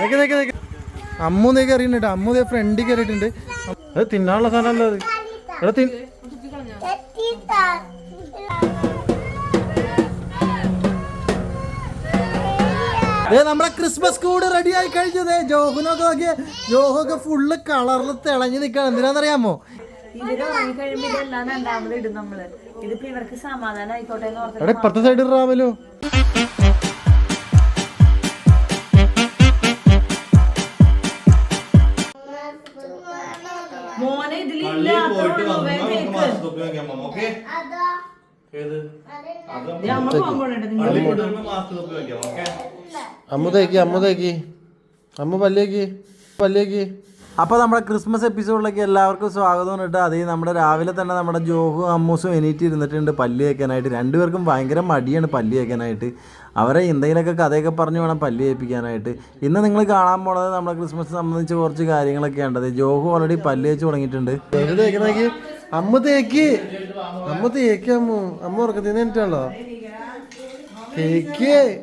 നിക്ക് നിക്ക് നിക്ക്. അമ്മു നീ കയറിയിട്ടുണ്ട് അമ്മു ദേ ഫ്രണ്ടിൽ കയറിയിട്ടുണ്ട് അത് തിന്നാനുള്ള സാധനമല്ല അത്. എടാ തിൻ ക്രിസ്മസ് കൂട് റെഡി ആയി കഴിഞ്ഞത് ജോഹുനൊക്കെ നോക്കിയ. ജോഹൊക്കെ ഫുള്ള് കളറിൽ തിളങ്ങി നിൽക്കണം എന്തിനാണെന്നറിയാമോ ഇപ്പുറത്തെ സൈഡ് ഇതെല്ലാം മോനെ ഇതിലില്ല അമ്മ തേക്കി അമ്മ തേക്കി. അമ്മ പല്ലേക്ക് പല്ലേക്ക് അപ്പോൾ നമ്മുടെ ക്രിസ്മസ് എപ്പിസോഡിലേക്ക് എല്ലാവർക്കും സ്വാഗതം കേട്ടോ അതേ നമ്മുടെ രാവിലെ തന്നെ നമ്മുടെ ജോഹു അമ്മൂസും എണീറ്റ് ഇരുന്നിട്ടുണ്ട് പല്ല് തേക്കാനായിട്ട്. രണ്ടുപേർക്കും ഭയങ്കര മടിയാണ് പല്ല് തേക്കാനായിട്ട്. അവരെ എന്തെങ്കിലുമൊക്കെ കഥയൊക്കെ പറഞ്ഞു വേണം പല്ല് തേപ്പിക്കാനായിട്ട്. ഇന്ന് നിങ്ങൾ കാണാൻ പോണത് നമ്മുടെ ക്രിസ്മസ് സംബന്ധിച്ച് കുറച്ച് കാര്യങ്ങളൊക്കെ ഉണ്ട്. ജോഹു ഓൾറെഡി പല്ല് തേച്ച് തുടങ്ങിയിട്ടുണ്ട്. അമ്മ തേക്ക്. അമ്മ തേക്ക് അമ്മ. അമ്മ ഉറക്കത്തിൽ തേക്ക്.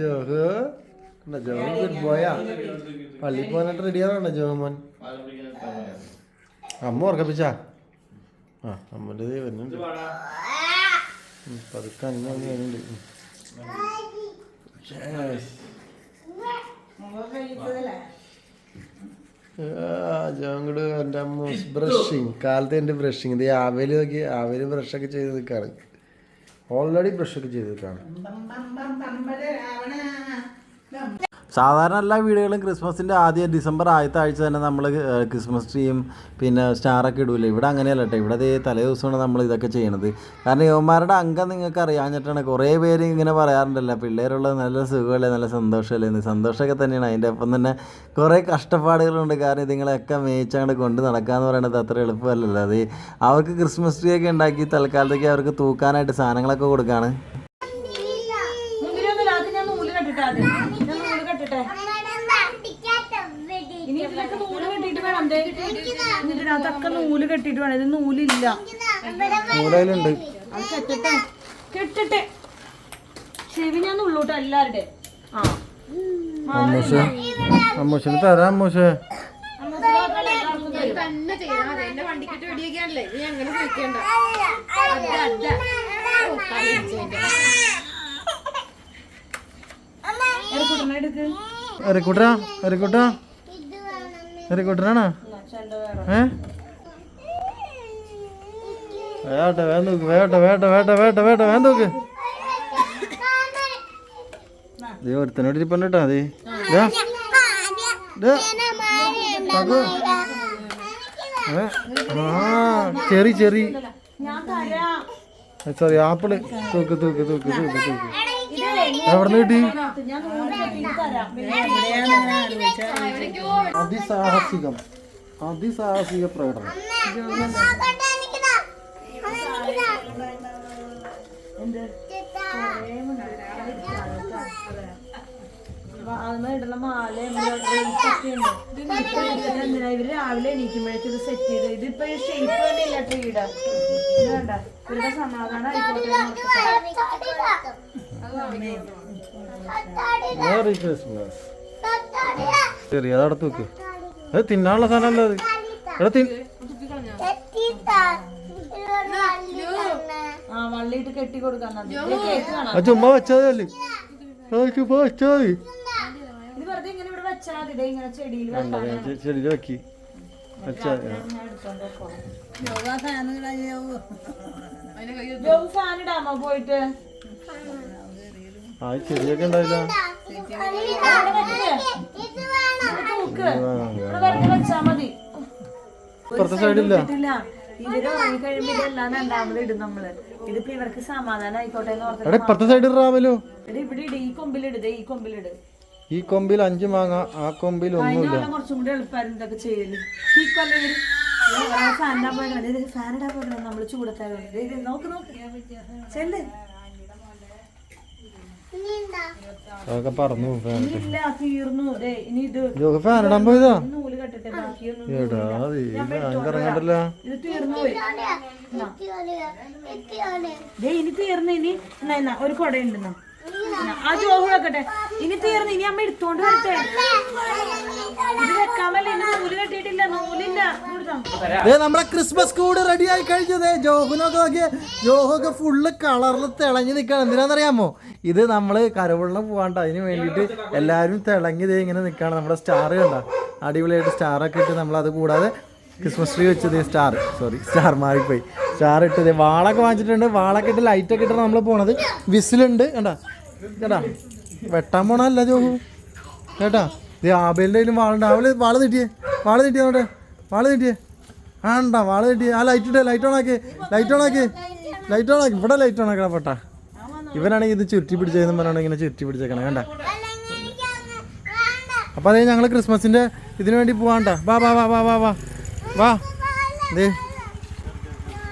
ജോഹു. കണ്ടോ, ജോഹു ഗുഡ് ബോയാ പള്ളി പോകാനായിട്ട് റെഡി ആണോ ജോഹുമോൻ അമ്മ ഉറക്കപ്പിച്ചാ? ആ അമ്മന്റെ വരുന്നുണ്ട് പതുക്കെ അന്ന് വന്ന് വരുന്നുണ്ട് ജോങ്ങട് എന്റെ അമ്മ ബ്രഷിങ് കാലത്ത് എന്റെ ബ്രഷിങ് ഇത് ആവേൽ നോക്കി ആവേൽ ബ്രഷൊക്കെ ചെയ്ത് നിൽക്കാണ്. ഓൾറെഡി ബ്രഷൊക്കെ ചെയ്ത് നിൽക്കാണ്. സാധാരണ എല്ലാ വീടുകളും ക്രിസ്മസിന്റെ ആദ്യ ഡിസംബർ ആദ്യത്തെ ആഴ്ച തന്നെ നമ്മൾ ക്രിസ്മസ് ട്രീയും പിന്നെ സ്റ്റാറൊക്കെ ഇടൂല? ഇവിടെ അങ്ങനെയല്ല കേട്ടോ ഇവിടെ തലേ ദിവസമാണ് നമ്മൾ ഇതൊക്കെ ചെയ്യണത്. കാരണം യുവന്മാരുടെ അംഗം നിങ്ങൾക്ക് അറിയാഞ്ഞിട്ടാണ് കുറേ പേര് ഇങ്ങനെ പറയാറുണ്ടല്ലോ. പിള്ളേരുള്ളത് നല്ല സുഖമല്ലേ നല്ല സന്തോഷമല്ലേ എന്ന്. സന്തോഷമൊക്കെ തന്നെയാണ്. അതിന്റെ ഒപ്പം തന്നെ കുറേ കഷ്ടപ്പാടുകളുണ്ട്. കാരണം ഇതുങ്ങളെയൊക്കെ മേയിച്ചങ്ങോട്ട് കൊണ്ട് നടക്കാമെന്ന് പറയുന്നത് അത്ര എളുപ്പമല്ലല്ലോ. അത് അവർക്ക് ക്രിസ്മസ് ട്രീ ഒക്കെ ഉണ്ടാക്കി തൽക്കാലത്തേക്ക് അവർക്ക് തൂക്കാനായിട്ട് സാധനങ്ങളൊക്കെ കൊടുക്കുകയാണ് മുന്തിരിയൊന്നുമില്ല അത് ഞാൻ നൂൽ കെട്ടിട്ടെ ആദ്യം ഞാൻ നൂൽ കെട്ടിട്ടെ ഇനി ഇതിലൊക്കെ നൂൽ കെട്ടിയിട്ട് വേണം ദേ ഇതിനകത്തൊക്കെ നൂൽ കെട്ടിട്ട് വേണം. ഇത് നൂലില്ല. മൂലയിലുണ്ട് അത് കെട്ടട്ടെ. കെട്ടട്ടെ. ചെവി ഞാൻ ഉള്ളൂട്ടോ എല്ലാവരുടെ ആ. അമ്മൂശ. അമ്മൂശന് തരാം അമ്മൂശേ. തന്നെ ചെയ്താൽ മതി. എന്റെ വണ്ടിക്കിട്ട് വെടിയൊക്കെയാണല്ലേ നീ അങ്ങനെ ചോദിക്കണ്ട എടുക്ക്. എറിക്കൂട്ടാ എറിക്കൂട്ടാ എറിക്കൂട്ടനാണോ ഏ വേട്ട വേണ്ടൂക്ക് വേട്ട വേട്ട വേട്ട വേട്ട വേട്ട വേണ്ടൂക്ക് ദേ ഒരുത്തനോട് ഇരിപ്പണ്ട അതെ ചെറി ചെറി. Sorry apple. തൂക്ക് തൂക്ക് തൂക്ക് തൂക്ക് തൂക്ക്. എവിടെ നിന്ന് കിട്ടി അതിസാഹസികം. അതിസാഹസിക പ്രകടനം. ഇവർ രാവിലെ എണീക്കുമ്പോഴേക്കും ഇത് സെറ്റ് ചെയ്ത് ഇതിപ്പോ ഷേപ്പ് തന്നെ ഇല്ല ട്രീയുടെ വേണ്ട. ഇവരുടെ സമാധാനം ആയിക്കോട്ടെ. എന്ന് ഓർത്തിട്ടാ. മേറി അത് തിന്നാനുള്ള സാധനമല്ല അത്. എടാ തിൻ ചുമ്മാ വെച്ചാൽ മതി ചുമ്മാ വെച്ചാൽ മതി. ചെടിയിൽ വെക്കി. വെച്ചാൽ പോയിട്ട്? ആ ചെടിയൊക്കെ ഉണ്ടാവില്ല അവിടെ വെക്ക്. ഇവിടെ തൂക്ക് ഇവിടെ വെറുതെ വെച്ചാ മതി. ഇപ്പുറത്തെ സൈഡില്ല ഇല്ല. ഇവർ ഉറങ്ങിക്കഴിയുമ്പോ ഇതെല്ലാം രണ്ടാമത് ഇടും നമ്മൾ. ഇതിപ്പോ ഇവർക്ക് സമാധാനം ആയിക്കോട്ടെ എന്ന് എടാ ഇപ്പുറത്തെ സൈഡിൽ റാവലോ ഇവിടെ ഇവിടെ ഇട്. ഈ ഈ കൊമ്പിലിട് ഈ കൊമ്പിൽ അഞ്ച് മാങ്ങ ആ കൊമ്പിൽ ഒന്നുമില്ല. കുറച്ചും കൂടി എളുപ്പമായിരുന്നു ഇതൊക്കെ ചെയ്യൽ. ഈ കൊല്ലം ഇവർ നമ്മൾ ഇത് നോക്ക് നോക്ക്. ചെല്ല്. അതൊക്കെ പറന്നു ഫാൻ ഇല്ല തീർന്നു. ദേ ഇനി ഇത് ജോക്ക് ഫാൻ ഇടാൻ പോയതാ? ഈ നൂൽ കെട്ടിട്ട് ബാക്കിയൊന്നും ഏടാ അത്. ഇത് ഇത് തീർന്നു പോയി. ദേ ഇനി തീർന്നു ഇനി എന്നാ, എന്നാ ഒരു കുട ജോഹു വെക്കട്ടെ. ഇനി തീർന്ന്. ഇനി അമ്മ എടുത്തോണ്ട് വരട്ടെ. നമ്മുടെ ക്രിസ്മസ് കൂട് റെഡി ആയി കഴിഞ്ഞത്. ജോഹുനൊക്കെ നോക്കിയ. ജോഹൊക്കെ ഫുള്ള് കളറിൽ തിളങ്ങി നിൽക്കണം എന്തിനാണെന്നറിയാമോ? ഇത് നമ്മൾ കരവുള്ള പോകാണ്ട് അതിന് വേണ്ടിയിട്ട് എല്ലാവരും തിളങ്ങി ദേ ഇങ്ങനെ നിൽക്കുകയാണ് നമ്മുടെ സ്റ്റാർ കണ്ട? അടിപൊളിയായിട്ട് സ്റ്റാറൊക്കെ ഇട്ട് നമ്മൾ അത് കൂടാതെ ക്രിസ്മസ് ട്രീ വെച്ചത് സ്റ്റാർ സോറി സ്റ്റാർ മാറിപ്പോയി. സ്റ്റാർ ഇട്ടത്. വാളൊക്കെ വാങ്ങിച്ചിട്ടുണ്ട്. വാളൊക്കെ ഇട്ട് ലൈറ്റൊക്കെ ഇട്ടാണ് നമ്മൾ പോണത്. വിസിലുണ്ട്. കണ്ടാ? കേട്ടാ? വെട്ടാൻ പോണല്ല ജോഹു. കേട്ടാ? ഇത് ആബേലിന്റെ കയ്യിലും വാളുണ്ട്. ആവൽ വാൾ നീട്ടിയേ. വാൾ നീട്ടിയേ നോട്ടെ വാൾ ആ ആണ്ടാ വാൾ തെറ്റിയേ ആ ലൈറ്റ് ഇട്ടേ ലൈറ്റ് ഓൺ ആക്കി. ലൈറ്റ് ഓൺ ആക്കി. ലൈറ്റ് ഓൺ ആക്കി. ഇവിടെ ലൈറ്റ് ഓൺ ആക്കണ പെട്ടാ. ഇവനാണെങ്കിൽ ഇത് ചുറ്റി പിടിച്ചതെന്ന് പറഞ്ഞാണ് ഇങ്ങനെ ചുറ്റി പിടിച്ചേക്കണം. കണ്ട? അപ്പൊ അതേ ഞങ്ങൾ ക്രിസ്മസിന്റെ ഇതിനു വേണ്ടി പോവാണ്ട. വാ വാ വാ വാ വാ വാ. വാ. ദേ.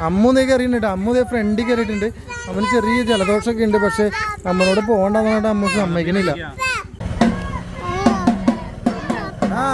അമ്മു ദേ കയറിയിട്ടുണ്ട് അമ്മു ദേ ഫ്രണ്ടിൽ കയറിയിട്ടുണ്ട് അവന് ചെറിയ ജലദോഷമൊക്കെ ഉണ്ട്. പക്ഷെ അമ്മനോട് പോകണ്ടെന്ന് അമ്മ സമ്മതിക്കണില്ല. ആ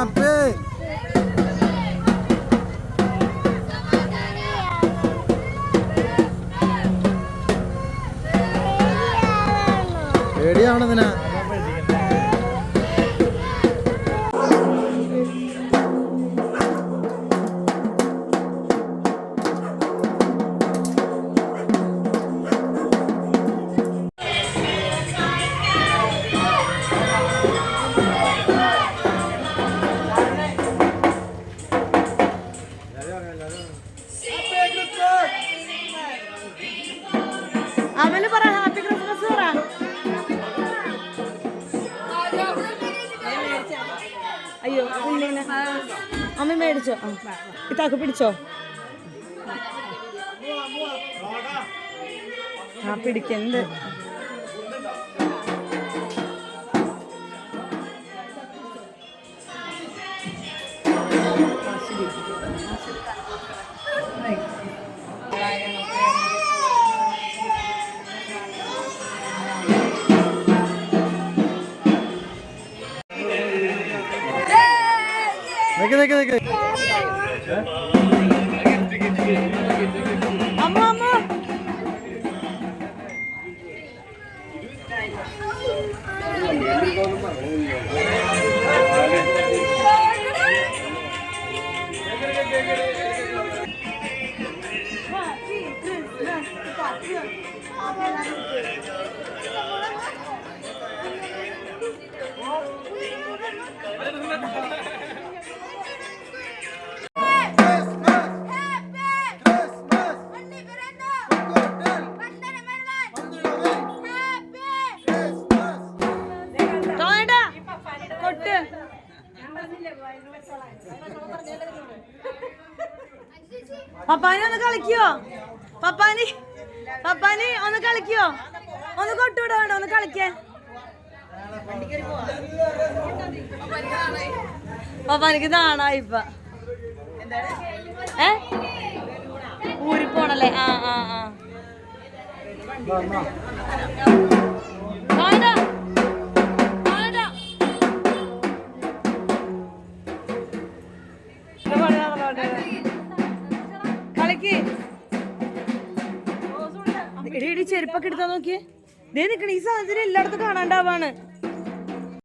അമ്മ ഇത്താക്ക് പിടിച്ചോ? ആ പിടിക്കണ്ട് അമ്മ അമ്മ ടോയേട്ടാ, പപ്പാനി ഒന്ന് കളിക്കോ? പപ്പാനെ പപ്പാനെ ഒന്ന് കളിക്കോ? ഒന്ന് കൊട്ടുവിടോ വേണ്ട ഒന്ന് കളിക്കേ പപ്പാനിക്ക് നാണായി ഇപ്പൊ. ഏ? ഊരി പോണല്ലേ ആ ആ ആ. എടുത്താ നോക്കിയേ? ദേ നിക്കണ. ഈ സാഹചര്യം എല്ലായിടത്തും കാണാണ്ടാവാണ്.